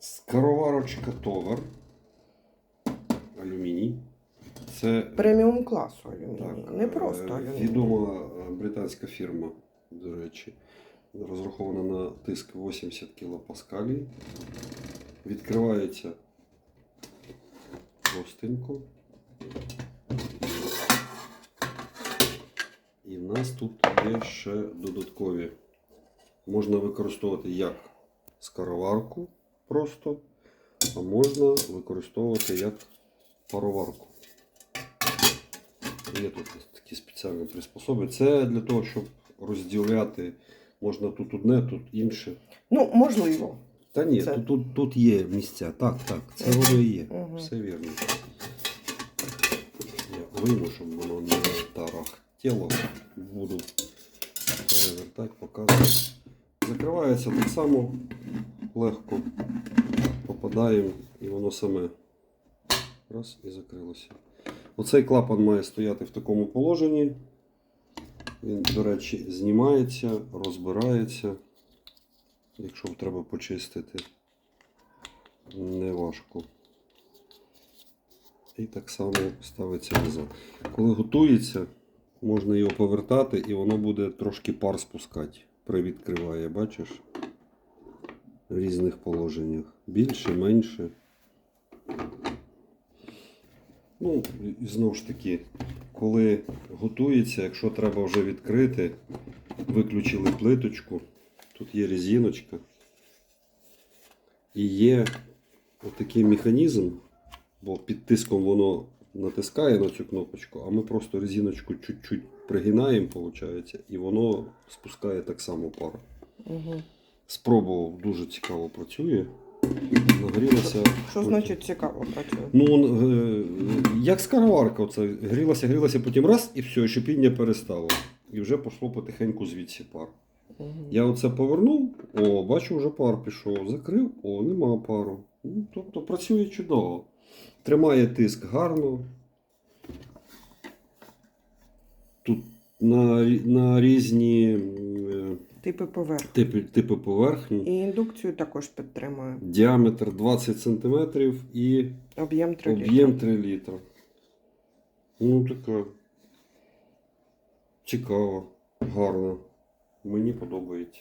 Скороварочка Товар. Алюміній. Це Преміум класу алюміній. так, Не просто е, алюміній. відома е, британська фірма, до речі, розрахована на тиск 80 кілопаскалів. Відкривається простенько. І в нас тут є ще додаткові. Можна використовувати як скороварку просто, а можна використовувати як пароварку. Є тут такі спеціальні приспособи. Це для того, щоб розділяти, можна тут одне, тут інше. Ну, можливо. Та ні, Це- тут, тут, тут є місця. Так, так, це воно і є. Мгм. Все вірно. Я вийму, щоб воно не тарахтіло. Буду перевертати, показувати. Закривається так само легко. Попадаємо і воно саме раз і закрилося. Оцей клапан має стояти в такому положенні. Він, до речі, знімається, розбирається. Якщо треба почистити, не важко. І так само ставиться назад. Коли готується, можна його повертати і воно буде трошки пар спускати. Привідкриває, бачиш? В різних положеннях. Більше, менше. Ну, і знову ж таки, коли готується, якщо треба вже відкрити, виключили плиточку, тут є резиночка. І є отакий механізм, бо під тиском воно натискає на цю кнопочку, а ми просто резиночку чуть-чуть пригинаємо, виходить, і воно спускає так само пару. Угу. Спробував, дуже цікаво працює. Нагрілося. Що значить цікаво працює? Ну, е, як скороварка, оце грілася, грілася, потім раз і все, шипіння перестало. І вже пішло потихеньку звідси пар. Угу. Я оце повернув, о, бачу, вже пар пішов. Закрив, о, нема пару. Ну, тобто працює чудово. Тримає тиск гарно. Тут на, на різні Типи поверх. е, типи, типи поверхні. І індукцію також підтримує. Діаметр 20 см і Об'єм 3 об'єм 3 літра. Ну, така цікаво, гарно. Мені подобається.